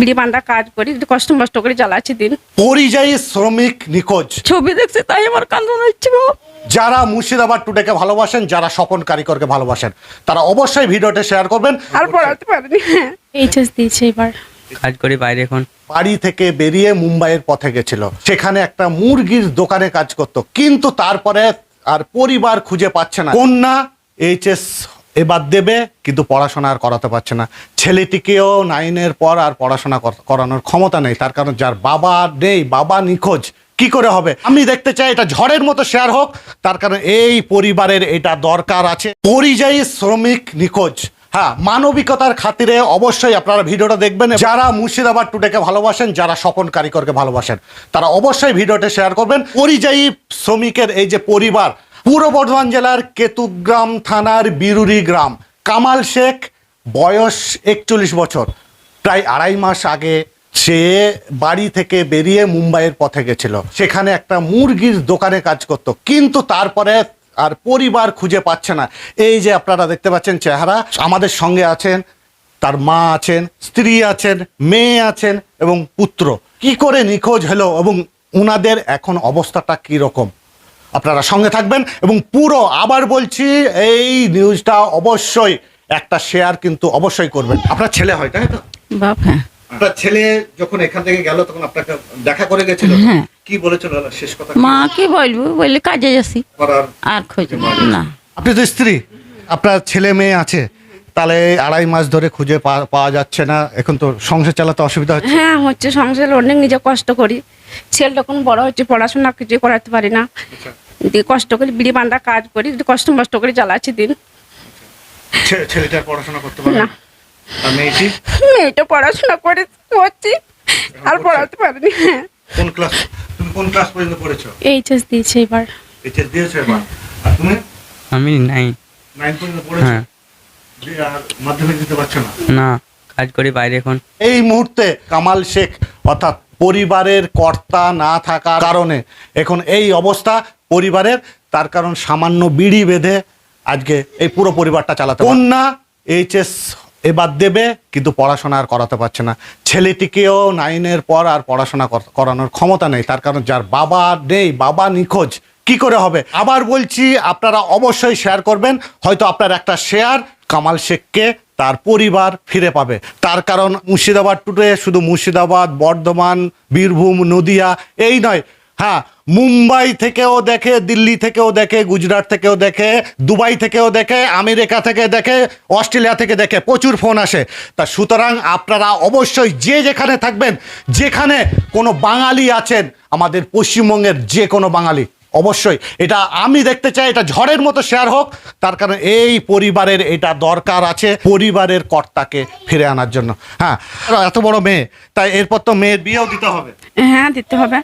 বিড়ি কাজ করি কষ্ট মষ্ট করে চালাচ্ছি দিন। পরিযায়ী শ্রমিক নিখোঁজ। ছবি দেখছি তাই আমার কান্দন হচ্ছে যারা মুর্শিদাবাদ টুডেকে ভালোবাসেন যারা স্বপন কারিকরকে ভালোবাসেন তারা অবশ্যই ভিডিওটা শেয়ার করবেন। আর পড়াতে পারিনি। এইচএস দিয়েছে এবার। কাজ করি বাইরে এখন। বাড়ি থেকে বেরিয়ে মুম্বাইয়ের পথে গেছিল। সেখানে একটা মুরগির দোকানে কাজ করত। কিন্তু তারপরে আর পরিবার খুঁজে পাচ্ছে না। কন্যা এইচএস এবার দেবে, কিন্তু পড়াশোনা আর করাতে পারছে না। ছেলেটিকেও নাইনের পর আর পড়াশোনা করানোর ক্ষমতা নেই, তার কারণ যার বাবা নেই, বাবা নিখোঁজ, কি করে হবে? আমি দেখতে চাই এটা ঝড়ের মতো শেয়ার হোক, তার কারণ এই পরিবারের এটা দরকার আছে। পরিযায়ী শ্রমিক নিখোঁজ। হ্যাঁ মানবিকতার খাতিরে অবশ্যই আপনারা ভিডিওটা দেখবেন। যারা মুর্শিদাবাদ টুডেকে ভালোবাসেন, যারা স্বপন কারিকরকে ভালোবাসেন, তারা অবশ্যই ভিডিওটা শেয়ার করবেন। পরিযায়ী শ্রমিকের এই যে পরিবার পূর্ব বর্ধমান জেলার কেতুগ্রাম থানার বিরুরি গ্রাম। কামাল শেখ, বয়স একচল্লিশ বছর। প্রায় আড়াই মাস আগে সে বাড়ি থেকে বেরিয়ে মুম্বাইয়ের পথে গেছিল। সেখানে একটা মুরগির দোকানে কাজ করত। কিন্তু তারপরে আর পরিবার খুঁজে পাচ্ছে না। এই যে আপনারা দেখতে পাচ্ছেন চেহারা, আমাদের সঙ্গে আছেন, তার মা আছেন, স্ত্রী আছেন, মেয়ে আছেন এবং পুত্র। কি করে নিখোঁজ হলো এবং ওনাদের এখন অবস্থাটা কি রকম আপনারা সঙ্গে থাকবেন এবং পুরো আবার বলছি এই নিউজটা অবশ্যই একটা শেয়ার কিন্তু অবশ্যই করবেন। আপনার ছেলে হয় তাই তো? বাপ হ্যাঁ। আপনার ছেলে যখন এখান থেকে গেল তখন আপনাকে দেখা করে গেছিল? কি বলেছিল? শেষ কথা মা কি বলব? বললে কাজে যাচ্ছি। আর খোঁজ না। আপনি তো স্ত্রী আপনার ছেলে মেয়ে আছে তাহলে আড়াই মাস ধরে খুঁজে পাওয়া যাচ্ছে না। এখন তো সংসার চালাতে অসুবিধা হচ্ছে? হ্যাঁ হচ্ছে। সংসারে অনেক নিজে কষ্ট করি। ছেলেটা এখন বড় হচ্ছে পড়াশোনা কিছু করাতে পারি না। দিয়ে কষ্ট করে বিড়ি বান্ধা কাজ করি কষ্ট মষ্ট করে চালাচ্ছি দিন। পড়াশোনা করতে পারে? না। মেয়েটি? মেয়েটা পড়াশোনা করে করছি। আর পড়াতে পারিনি। কোন ক্লাস? তুমি কোন ক্লাস পর্যন্ত পড়েছো? এইচএস দিয়েছে এবার। এইচএস দিয়েছ এবার? আর তুমি? আমি নাই নাইন পর্যন্ত পড়েছো? হ্যাঁ। আর মাধ্যমিক দিতে পারছ না? না কাজ করি বাইরে এখন। এই মুহূর্তে কামাল শেখ অর্থাৎ পরিবারের কর্তা না থাকার কারণে এখন এই অবস্থা পরিবারের, তার কারণ সামান্য বিড়ি বেঁধে আজকে এই পুরো পরিবারটা চালাতে। কন্যা এইচএস এবার দেবে, কিন্তু পড়াশোনা আর করাতে পারছে না। ছেলেটিকেও নাইনের পর আর পড়াশোনা করানোর ক্ষমতা নেই, তার কারণ যার বাবা নেই, বাবা নিখোঁজ, কি করে হবে? আবার বলছি, আপনারা অবশ্যই শেয়ার করবেন, হয়তো আপনার একটা শেয়ার কামাল শেখকে তার পরিবার ফিরে পাবে। তার কারণ মুর্শিদাবাদ টুটে শুধু মুর্শিদাবাদ, বর্ধমান, বীরভূম, নদিয়া, এই নয় হ্যাঁ মুম্বাই থেকেও দেখে, দিল্লি থেকেও দেখে, গুজরাট থেকেও দেখে, দুবাই থেকেও দেখে, আমেরিকা থেকে দেখে, অস্ট্রেলিয়া থেকে দেখে প্রচুর ফোন আসে। তা সুতরাং আপনারা অবশ্যই যে যেখানে থাকবেন, যেখানে কোনো বাঙালি আছেন, আমাদের পশ্চিমবঙ্গের যে কোনো বাঙালি, অবশ্যই। এটা আমি দেখতে চাই, এটা ঝড়ের মতো শেয়ার হোক, তার কারণ এই পরিবারের এটা দরকার আছে পরিবারের কর্তাকে ফিরে আনার জন্য। হ্যাঁ এত বড় মেয়ে, তাই এরপর তো মেয়ের বিয়েও দিতে হবে। হ্যাঁ দিতে হবে।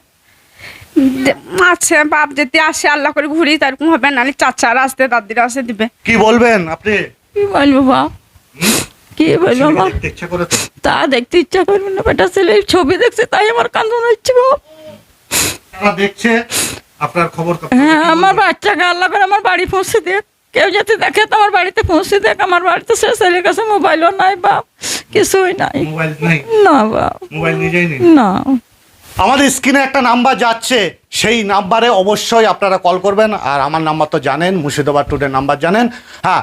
আছে বাপ যদি আসে আল্লাহ করে ঘুরি তারকম হবে নাহলে চাচারা আসতে দাদিরা আসতে দিবে। কি বলবেন আপনি? কি বলব বাপ কি বলব বাপ দেখতে ইচ্ছা করে তো। তা দেখতে ইচ্ছা করবে না বেটা ছেলে। ছবি দেখছে তাই আমার কান্দন হচ্ছে বাপ। তারা দেখছে আপনার খবর হ্যাঁ আমার বাচ্চাকে আল্লাহ করে আমার বাড়ি পৌঁছে দেখ কেউ যদি দেখে তো আমার বাড়িতে পৌঁছে দেখ আমার বাড়িতে সে ছেলের কাছে মোবাইলও নাই বাপ। কিছুই নাই। মোবাইল নেই? না বাপ। মোবাইল নিজেই নেই? না। আমাদের স্ক্রিনে একটা নাম্বার যাচ্ছে, সেই নাম্বারে অবশ্যই আপনারা কল করবেন, আর আমার নাম্বার তো জানেন, মুর্শিদাবাদ টুডে নাম্বার জানেন। হ্যাঁ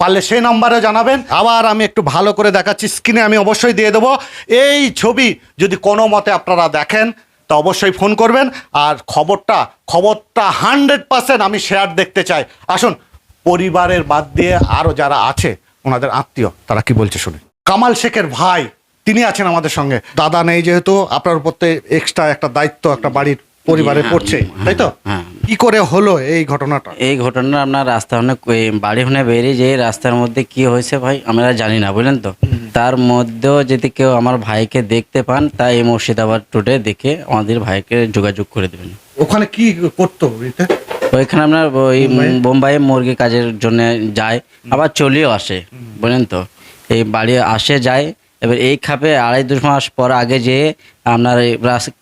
পারলে সেই নাম্বারে জানাবেন। আবার আমি একটু ভালো করে দেখাচ্ছি, স্ক্রিনে আমি অবশ্যই দিয়ে দেবো। এই ছবি যদি কোনো মতে আপনারা দেখেন, তা অবশ্যই ফোন করবেন। আর খবরটা খবরটা হান্ড্রেড পার্সেন্ট আমি শেয়ার দেখতে চাই। আসুন, পরিবারের বাদ দিয়ে আরও যারা আছে, ওনাদের আত্মীয়, তারা কি বলছে শুনে কামাল শেখের ভাই তিনি আছেন আমাদের সঙ্গে। দাদা নেই যেহেতু আপনার উপর এক্সট্রা একটা দায়িত্ব একটা বাড়ির পরিবারে হ্যাঁ, পড়ছে তাই তো? হ্যাঁ। কি করে হলো এই ঘটনাটা? এই ঘটনা আপনার রাস্তা অনেক বাড়ি হনে বেরিয়ে যে রাস্তার মধ্যে কি হয়েছে ভাই আমরা জানি না বুঝলেন তো? তার মধ্যেও যদি কেউ আমার ভাইকে দেখতে পান তাই এই মুর্শিদাবাদ টুডে দেখে আমাদের ভাইকে যোগাযোগ করে দেবেন। ওখানে কি করতো ওইখানে আপনার ওই বোম্বাইয়ে? মুরগি কাজের জন্য যায় আবার চলেও আসে বুঝলেন তো? এই বাড়ি আসে যায় এবার এই খাপে আড়াই দু মাস পর আগে যে আপনার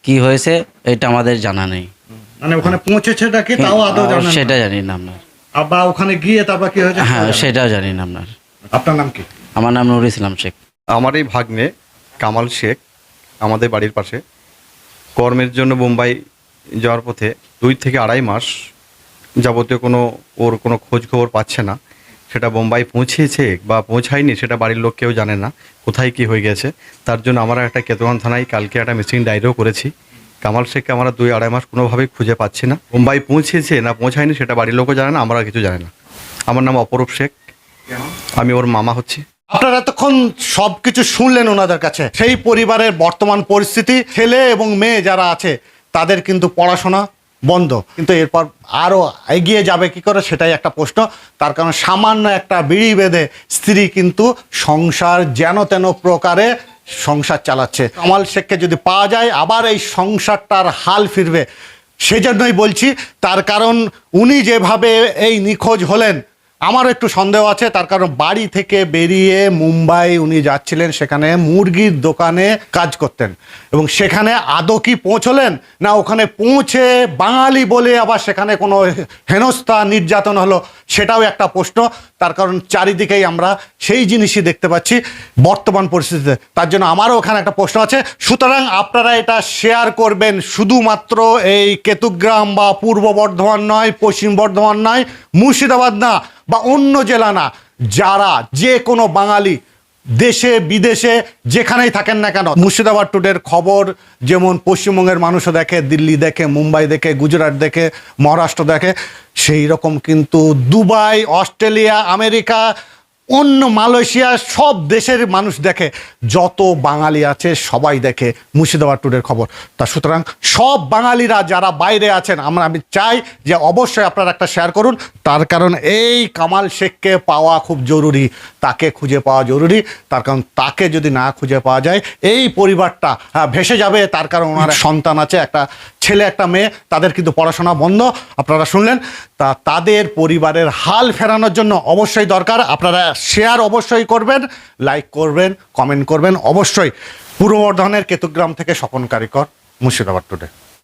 কি হয়েছে এটা আমাদের জানা নেই। মানে ওখানে পৌঁছেছে নাকি তাও আদৌ জানেন না? সেটা জানি না আপনার আবার ওখানে গিয়ে তারপর কি হয়েছে? হ্যাঁ সেটাও জানি না আপনার আপনার নাম কি? আমার নাম নুর ইসলাম শেখ। আমার এই ভাগ্নে কামাল শেখ আমাদের বাড়ির পাশে। কর্মের জন্য বোম্বাই যাওয়ার পথে দুই থেকে আড়াই মাস যাবতীয় কোনো ওর কোনো খোঁজ খবর পাচ্ছে না। সেটা বোম্বাই পৌঁছেছে বা পৌঁছায়নি সেটা বাড়ির লোক কেউ জানে না, কোথায় কি হয়ে গেছে। তার জন্য আমরা একটা কেতন থানায় কালকে একটা মিসিং ডায়েরিও করেছি। কামাল শেখকে আমরা দুই আড়াই মাস কোনোভাবেই খুঁজে পাচ্ছি না। বোম্বাই পৌঁছেছে না পৌঁছায়নি সেটা বাড়ির লোকও জানে না, আমরা কিছু জানি না। আমার নাম অপরূপ শেখ। আমি ওর মামা হচ্ছি। আপনারা এতক্ষণ সব কিছু শুনলেন ওনাদের কাছে। সেই পরিবারের বর্তমান পরিস্থিতি, ছেলে এবং মেয়ে যারা আছে, তাদের কিন্তু পড়াশোনা বন্ধ। কিন্তু এরপর আরও এগিয়ে যাবে কি করে সেটাই একটা প্রশ্ন। তার কারণ সামান্য একটা বিড়ি বেঁধে স্ত্রী কিন্তু সংসার যেন তেন প্রকারে সংসার চালাচ্ছে। কামাল শেখকে যদি পাওয়া যায়, আবার এই সংসারটার হাল ফিরবে। সেজন্যই বলছি, তার কারণ উনি যেভাবে এই নিখোঁজ হলেন আমারও একটু সন্দেহ আছে, তার কারণ বাড়ি থেকে বেরিয়ে মুম্বাই উনি যাচ্ছিলেন, সেখানে মুরগির দোকানে কাজ করতেন। এবং সেখানে আদৌ কি পৌঁছলেন? না, ওখানে পৌঁছে বাঙালি বলে আবার সেখানে কোনো হেনস্থা নির্যাতন হলো, সেটাও একটা প্রশ্ন। তার কারণ চারিদিকেই আমরা সেই জিনিসই দেখতে পাচ্ছি বর্তমান পরিস্থিতিতে। তার জন্য আমারও ওখানে একটা প্রশ্ন আছে। সুতরাং আপনারা এটা শেয়ার করবেন, শুধুমাত্র এই কেতুগ্রাম বা পূর্ব বর্ধমান নয়, পশ্চিম বর্ধমান নয়, মুর্শিদাবাদ না বা অন্য জেলা না, যারা যে কোনো বাঙালি দেশে, বিদেশে, যেখানেই থাকেন না কেন, মুর্শিদাবাদ টুডের খবর যেমন পশ্চিমবঙ্গের মানুষও দেখে, দিল্লি দেখে, মুম্বাই দেখে, গুজরাট দেখে, মহারাষ্ট্র দেখে, সেই রকম কিন্তু দুবাই, অস্ট্রেলিয়া, আমেরিকা অন্য মালয়েশিয়া সব দেশের মানুষ দেখে যত বাঙালি আছে সবাই দেখে মুর্শিদাবাদ টুডের খবর। তা সুতরাং সব বাঙালিরা যারা বাইরে আছেন আমরা আমি চাই যে অবশ্যই আপনারা একটা শেয়ার করুন। তার কারণ এই কামাল শেখকে পাওয়া খুব জরুরি তাকে খুঁজে পাওয়া জরুরি। তার কারণ তাকে যদি না খুঁজে পাওয়া যায় এই পরিবারটা আহ, ভেসে যাবে। তার কারণ ওনার সন্তান আছে একটা ছেলে একটা মেয়ে, তাদের কিন্তু পড়াশোনা বন্ধ। আপনারা শুনলেন, তা তাদের পরিবারের হাল ফেরানোর জন্য অবশ্যই দরকার। আপনারা শেয়ার অবশ্যই করবেন লাইক করবেন কমেন্ট করবেন। অবশ্যই পূর্ব বর্ধমানের কেতুগ্রাম থেকে স্বপন কারিকর, মুর্শিদাবাদ টুডে